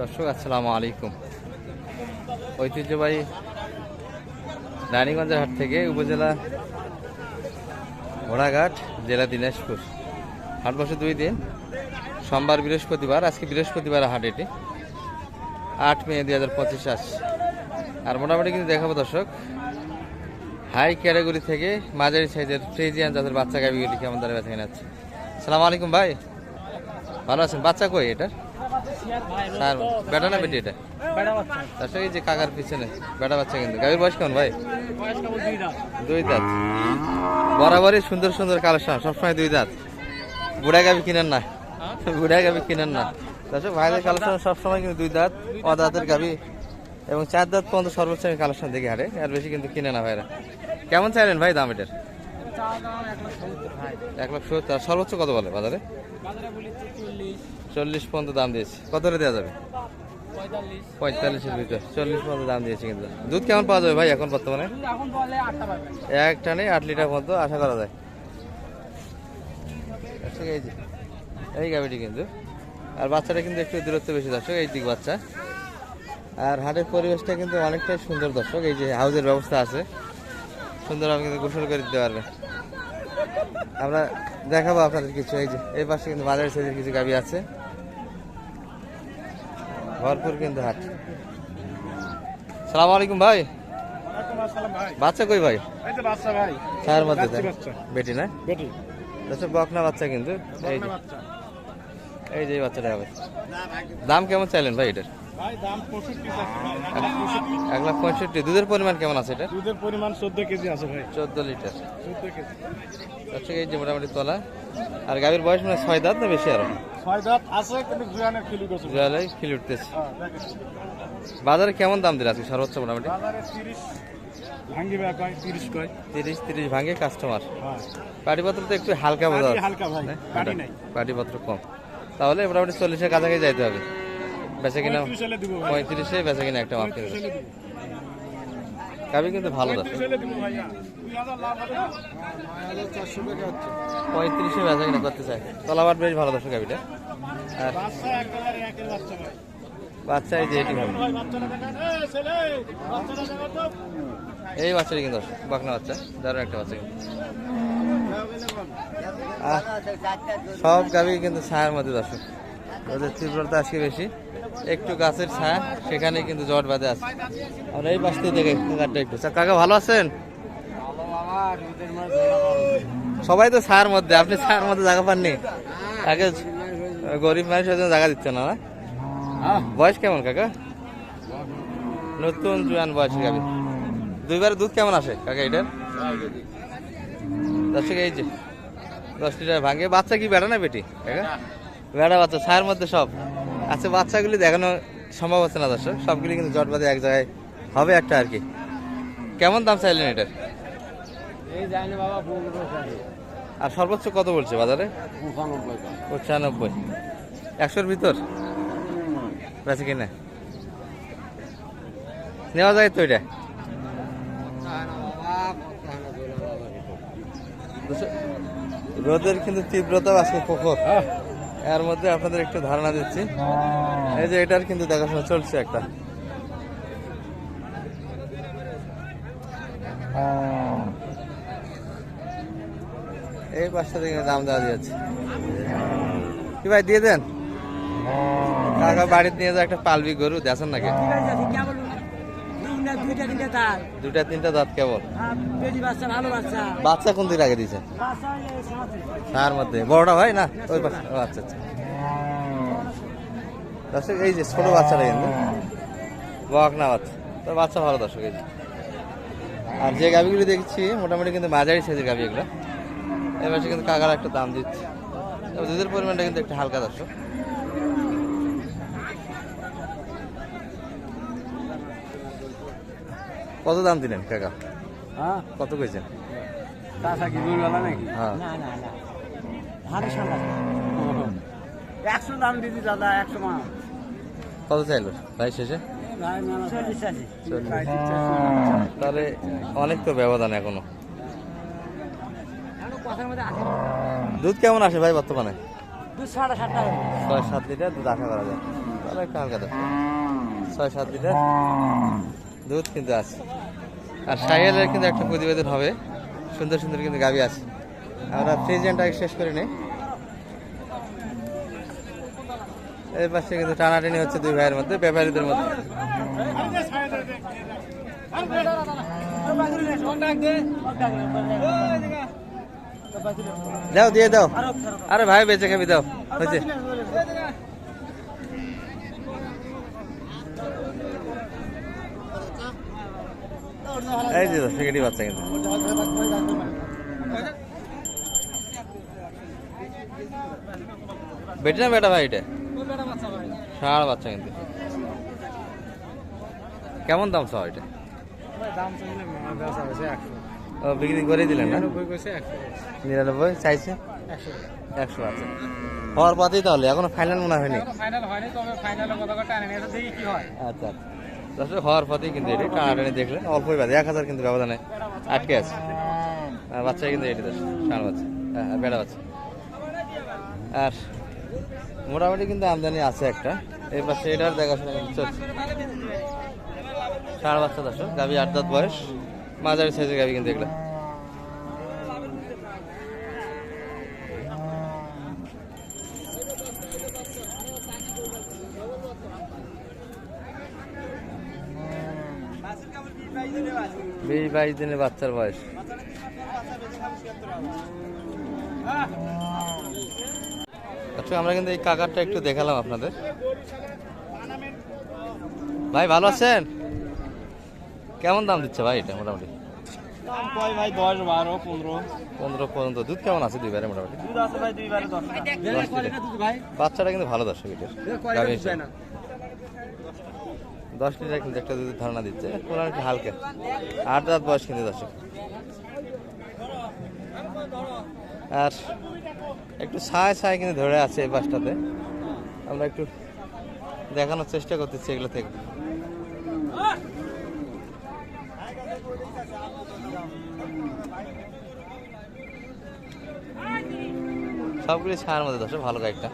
দর্শক, আসসালামু আলাইকুম। ঐতিহ্যবাহী রানীগঞ্জের হাট থেকে উপজেলা ঘোড়াঘাট, জেলা দিনাজপুর। হাট বসে দুই দিন। সোমবার বৃহস্পতিবার, আজকে বৃহস্পতিবার হাট এটি। আট মে দুই হাজার পঁচিশ আস আর মোটামুটি কিন্তু দেখাবো দর্শক হাই ক্যাটাগরি থেকে মাঝারি সাইজের ফ্রিজিয়ান যাদের বাচ্চা গাবিগুলি কেমন দাঁড়িয়ে বেঁচে আছে সালাম আলাইকুম ভাই। ভালো আছেন? বাচ্চা কই এটা স্যার বেটা না বেটি এটা? তার এই যে কাকার পিছনে বেটা বাচ্চা কিন্তু। গাভীর বয়স কেমন ভাই? দুই দাঁত। বরাবরই সুন্দর সুন্দর কালেকশন সবসময় দুই দাঁত। বুড়া গাভি কিনেন না। বুড়া গাভি কিনেন না। দর্শক ভাইদের কালেকশন সবসময় কিন্তু দুই দাঁত অদাঁতের গাভি এবং চার দাঁত পর্যন্ত সর্বোচ্চ আমি কালেকশন দেখি হারে আর বেশি কিন্তু কিনে না ভাইরা। কেমন চাইলেন ভাই দাম এটার? এক লাখ সত্তর সর্বোচ্চ কত বলে বাজারে? চল্লিশ পর্যন্ত দাম দিয়েছি। কতটা দেওয়া যাবে? পঁয়তাল্লিশের ভিতর। চল্লিশ পর্যন্ত দাম দিয়েছি কিন্তু। দুধ কেমন পাওয়া যাবে ভাই এখন বর্তমানে? এক টানে আট লিটার পর্যন্ত আশা করা যায়। এই যে, এই গাভিটি কিন্তু। আর বাচ্চাটা কিন্তু একটু দূরত্ব বেশি দর্শক, এই দিক বাচ্চা। আর হাটের পরিবেশটা কিন্তু অনেকটাই সুন্দর দর্শক, এই যে হাউজের ব্যবস্থা আছে। সুন্দরভাবে কিন্তু গোসল করে দিতে পারবে। আমরা দেখাবো আপনাদের কিছু, এই যে, এই পাশে কিন্তু বাজারের সাইজের কিছু গাভি আছে। ভরপুর কিন্তু হাট। সালাম আলাইকুম ভাই। বাচ্চা কই ভাই? এই যে বাচ্চা ভাই ছায়ার মধ্যে। বেটি না? বেটি। আচ্ছা বকনা বাচ্চা কিন্তু। এই যে। এই যে এই বাচ্চাটা হবে। দাম কেমন চাইলেন ভাই এটার? দাম এক লাখ পঁয়ষট্টি। দুধের পরিমাণ কেমন আছে এটা দুধের পরিমাণ চোদ্দ কেজি আছে ভাই। চোদ্দ লিটার। চোদ্দ কেজি। আচ্ছা এই যে মোটামুটি তলা। আর গাভীর বয়স মানে ছয় দাঁত না বেশি আরও? জয়ালে খিল উঠতেছে। হ্যাঁ, বাজারে কেমন দাম দিলে আজকে সর্বোচ্চ মোটামুটি? তিরিশ তিরিশ ভাঙে কাস্টমার হ্যাঁ। পাটিপত্র তো একটু হালকা বোঝা নাই। পাটিপত্র কম। তাহলে মোটামুটি চল্লিশের কাছাকাছি যাইতে হবে। বেচে কিনা পঁয়ত্রিশে বেচে কিনা একটা মাপ কিনে গাভি কিন্তু ভালো আছে পঁয়ত্রিশ বেচা কিনা করতে চাই তলাবার বেশ ভালো দর্শক গাভিটা। আর বাচ্চা এই যে এটি হবে এই বাচ্চাটা কিন্তু বাকনা বাচ্চা দারুণ একটা বাচ্চা কিন্তু। সব গাভি কিন্তু ছায়ার মধ্যে দর্শক। ওদের তীব্রতা আজকে বেশি। একটু গাছের ছায়া সেখানে কিন্তু জট বাঁধে আছে। আর এই পাশ থেকে দেখে কাকারটা একটু। আচ্ছা, কাকা ভালো আছেন? সবাই তো ছায়ার মধ্যে আপনি ছায়ার মধ্যে জায়গা পাননি? আগে গরিব মানুষ হয়তো জায়গা দিচ্ছে না বয়স কেমন কাকা? নতুন জুয়ান বয়স গাবি দুইবার দুধ কেমন আসে কাকা এটার? দর্শক এই যে দশ লিটার ভাঙে। বাচ্চা কি বেড়া না বেটি কাকা? বেড়া বাচ্চা ছায়ের মধ্যে সব? আচ্ছা বাচ্চাগুলি দেখানো সম্ভব হচ্ছে না দর্শক সবগুলি কিন্তু জট বাঁধে এক জায়গায় হবে একটা আর কি। কেমন দাম চাইলেন এটার? আর সর্বোচ্চ কত বলছে বাজারে? পঁচানব্বই একশোর ভিতর? বেঁচে কিনা। নেওয়া যায় তো এটা? রোদের কিন্তু তীব্রতা আজকে প্রখর। এর মধ্যে আপনাদের একটু ধারণা দিচ্ছি। এই যে এটার কিন্তু দেখাশোনা চলছে একটা। এই পাঁচটা থেকে দাম দেওয়া দিয়েছে। কি ভাই দিয়ে দেন? কাকা বাড়িতে নিয়ে যা একটা পালবি গরু দেখেন নাকি। দুইটা তিনটা দুটা তিনটা দাঁত কেবল? আর বাচ্চা ভালো বাচ্চা। বাচ্চা কোন দিকে আগে দিয়েছে? বাচ্চা তার মধ্যে। বড়টা ভাই না? ওই পাশে। আচ্ছা আচ্ছা। দর্শক এই যে ছোট বাচ্চাটা কিন্তু। বক না বাচ্চা। তো বাচ্চা ভালো দর্শক এই যে। আর যে গাভিগুলো দেখছি মোটামুটি কিন্তু মাঝারি সাইজের গাভি এগুলো। এবার কিন্তু কাকার একটা দাম দিচ্ছে। দুধের পরিমাণটা কিন্তু একটু হালকা দর্শক। কত দাম দিলেন কাকা? হ্যাঁ? কত কইছেন? তাছা কি গরুওয়ালা নাকি? হ্যাঁ। না না না। ভালো একশো দাম দিদি দাদা একশো মা কত চাইলো ভাই শেষে? তাহলে অনেক তো ব্যবধান এখনও। কথার মধ্যে আছে দুধ কেমন আসে ভাই বর্তমানে? দু সাড়ে সাতটা ছয় সাত লিটার দুধ আশা করা যায়। অনেকটা হালকা দর্শক ছয় সাত লিটার? দুধ কিন্তু আছে। আর সাইকেলের কিন্তু একটা প্রতিবেদন হবে। সুন্দর সুন্দর কিন্তু গাবি আছে। আমরা প্রেজেন্টটাকে শেষ করে নিই। এর পাশে কিন্তু টানাটানি হচ্ছে দুই ভাইয়ের মধ্যে ব্যাপারীদের মধ্যে। দাও, দিয়ে দাও। আরে ভাই, বেঁচে খাবি, দাও। হয়েছে। এই যে বাচ্চা কিন্তু। বেটে না বেটা ভাই এটা? ষাঁড় বাচ্চা কিন্তু। কেমন দাম সব এটা? বিক্রি করে দিলেন না? নিরানব্বই চাইছে? একশো আছে। হওয়ার পথেই তাহলে এখনও ফাইনাল মনে হয়নি ফাইনাল তবে হয়। আচ্ছা আচ্ছা। দর্শক হওয়ার পথেই কিন্তু এটি। টানাটানি দেখলে অল্পই বাদে এক হাজার কিন্তু ব্যবধানে আটকে আছে। আর বাচ্চা কিন্তু এটি ষাঁড় বাচ্চা হ্যাঁ হ্যাঁ, বেড়া বাচ্চা। আর মোটামুটি কিন্তু আমদানি আছে একটা। এই পাশে এটার দেখাশোনা কিন্তু চলছে। ষাঁড় বাচ্চা দশ গাবি আট দাঁত বয়স। মাঝারি সাইজের গাবি কিন্তু এগুলো। বিশ বাইশ দিনের বাচ্চার বয়স। আচ্ছা আমরা কিন্তু এই কাকারটা একটু দেখালাম আপনাদের। ভাই ভালো আছেন? কেমন দাম দিচ্ছে ভাই এটা মোটামুটি? দাম কয় ভাই? দশ বারো পনেরো। পনেরো পর্যন্ত দুধ কেমন আছে দুইবারে মোটামুটি? দুধ আছে ভাই দুইবারে দশ। দশ লিটার। দুধ ভাই। বাচ্চাটা কিন্তু ভালো দর্শক না। দশ লিটার কিন্তু একটা দুধের ধারণা দিচ্ছে একটু হালকা? আট রাত বয়স কিন্তু দর্শক। আর একটু ছায় ছায় কিন্তু ধরে আছে এই পাশটাতে আমরা একটু দেখানোর চেষ্টা করতেছি এগুলো থেকে। সবগুলি ছায়ার মধ্যে দর্শক, ভালো গাড়িটা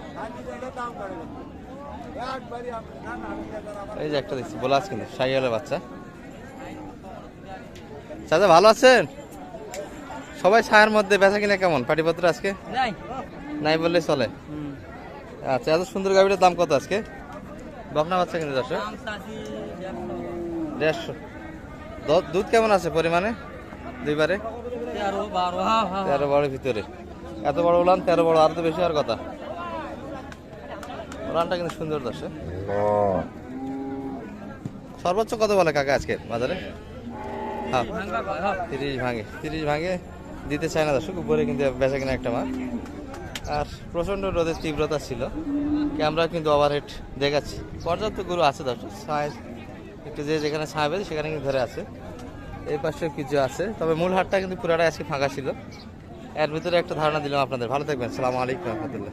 এই যে একটা দেখছি বোলাস কিন্তু সাইয়ালের বাচ্চা। চাচা ভালো আছেন? সবাই ছায়ার মধ্যে বেচা কিনা কেমন? পাটিপত্র আজকে? নাই। বললে চলে। আচ্ছা এত সুন্দর গাড়িটার দাম কত আজকে? বকনা বাচ্চা কিন্তু দর্শক দেড়শো। দুধ কেমন আছে পরিমাণে? দুইবারে? তেরো বারো ভিতরে। এত বড় উলান তেরো বড় আর তো বেশি আর কথা। উলানটা কিন্তু সুন্দর দর্শক। সর্বোচ্চ কত বলে কাকা আজকে বাজারে? হ্যাঁ। তিরিশ ভাঙে তিরিশ ভাঙে দিতে চায় না দর্শক, উপরে কিন্তু বেচা কিনা একটা মাছ আর প্রচণ্ড রোদের তীব্রতা ছিল ক্যামেরা কিন্তু ওভারহেড দেখাচ্ছি। পর্যাপ্ত গরু আছে দর্শক ছায় একটু যে যেখানে ছায়া পেয়েছে সেখানে কিন্তু ধরে আছে। এই পাশে কিছু আছে, তবে মূল হাটটা কিন্তু পুরাটাই আজকে ফাঁকা ছিল। এর ভিতরে একটা ধারণা দিলাম আপনাদের। ভালো থাকবেন সালাম আলাইকুম রহমতুল্লাহ।